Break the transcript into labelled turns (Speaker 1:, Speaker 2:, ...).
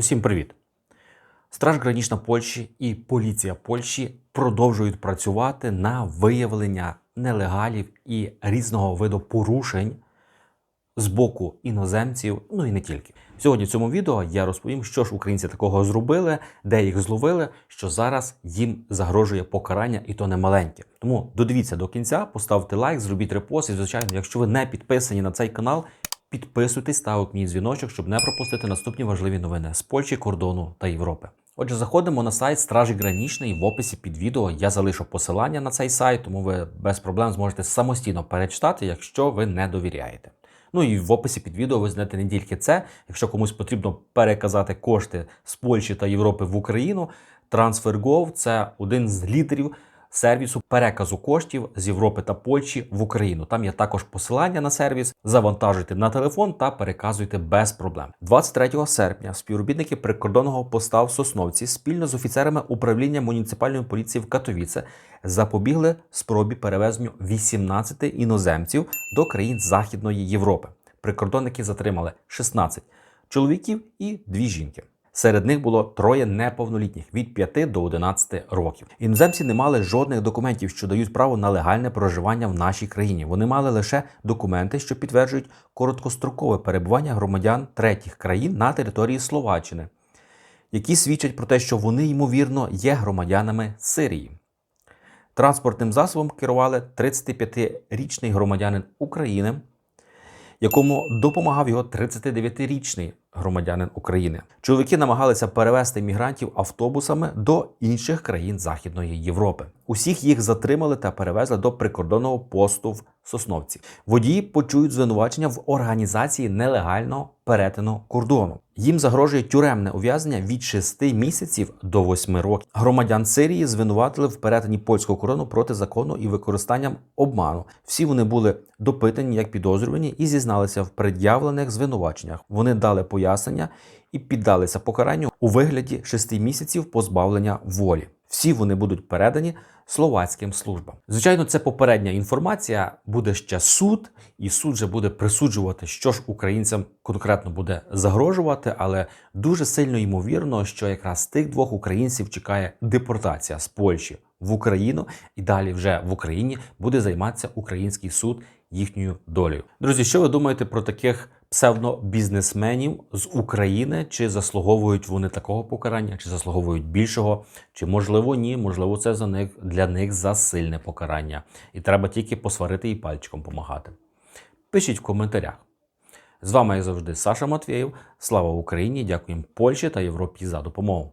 Speaker 1: Усім привіт! Страж Гранічна Польщі і поліція Польщі продовжують працювати на виявлення нелегалів і різного виду порушень з боку іноземців, ну і не тільки. Сьогодні в цьому відео я розповім, що ж українці такого зробили, де їх зловили, що зараз їм загрожує покарання, і то не маленьке. Тому додивіться до кінця, поставте лайк, зробіть репост. І звичайно, якщо ви не підписані на цей канал, підписуйтесь, ставте мій дзвіночок, щоб не пропустити наступні важливі новини з Польщі, кордону та Європи. Отже, заходимо на сайт Стражі Гранічної. В описі під відео я залишу посилання на цей сайт, тому ви без проблем зможете самостійно перечитати, якщо ви не довіряєте. Ну і в описі під відео ви знайдете не тільки це. Якщо комусь потрібно переказати кошти з Польщі та Європи в Україну, TransferGo – це один з лідерів сервісу переказу коштів з Європи та Польщі в Україну. Там є також посилання на сервіс. Завантажуйте на телефон та переказуйте без проблем. 23 серпня співробітники прикордонного поста в Сосновці спільно з офіцерами управління муніципальної поліції в Катовіце запобігли спробі перевезенню 18 іноземців до країн Західної Європи. Прикордонники затримали 16 чоловіків і дві жінки. Серед них було троє неповнолітніх від 5 до 11 років. Іноземці не мали жодних документів, що дають право на легальне проживання в нашій країні. Вони мали лише документи, що підтверджують короткострокове перебування громадян третіх країн на території Словаччини, які свідчать про те, що вони ймовірно є громадянами Сирії. Транспортним засобом керували 35-річний громадянин України, якому допомагав його 39-річний громадянин України. Чоловіки намагалися перевезти мігрантів автобусами до інших країн Західної Європи. Усіх їх затримали та перевезли до прикордонного посту в Сосновці. Водії почують звинувачення в організації нелегального перетину кордону. Їм загрожує тюремне ув'язнення від 6 місяців до 8 років. Громадян Сирії звинуватили в перетині польського кордону проти закону і використанням обману. Всі вони були допитані як підозрювані і зізналися в пред'явлених звинуваченнях. Вони дали пояснення і піддалися покаранню у вигляді 6 місяців позбавлення волі. Всі вони будуть передані словацьким службам. Звичайно, це попередня інформація. Буде ще суд, і суд вже буде присуджувати, що ж українцям конкретно буде загрожувати. Але дуже сильно ймовірно, що якраз тих двох українців чекає депортація з Польщі в Україну, і далі вже в Україні буде займатися український суд їхньою долею. Друзі, що ви думаєте про таких псевдобізнесменів з України? Чи заслуговують вони такого покарання, чи заслуговують більшого? Чи можливо ні? Можливо, це за них для них засильне покарання, і треба тільки посварити і пальчиком помагати. Пишіть в коментарях. З вами, як завжди, Саша Матвєєв. Слава Україні! Дякуємо Польщі та Європі за допомогу.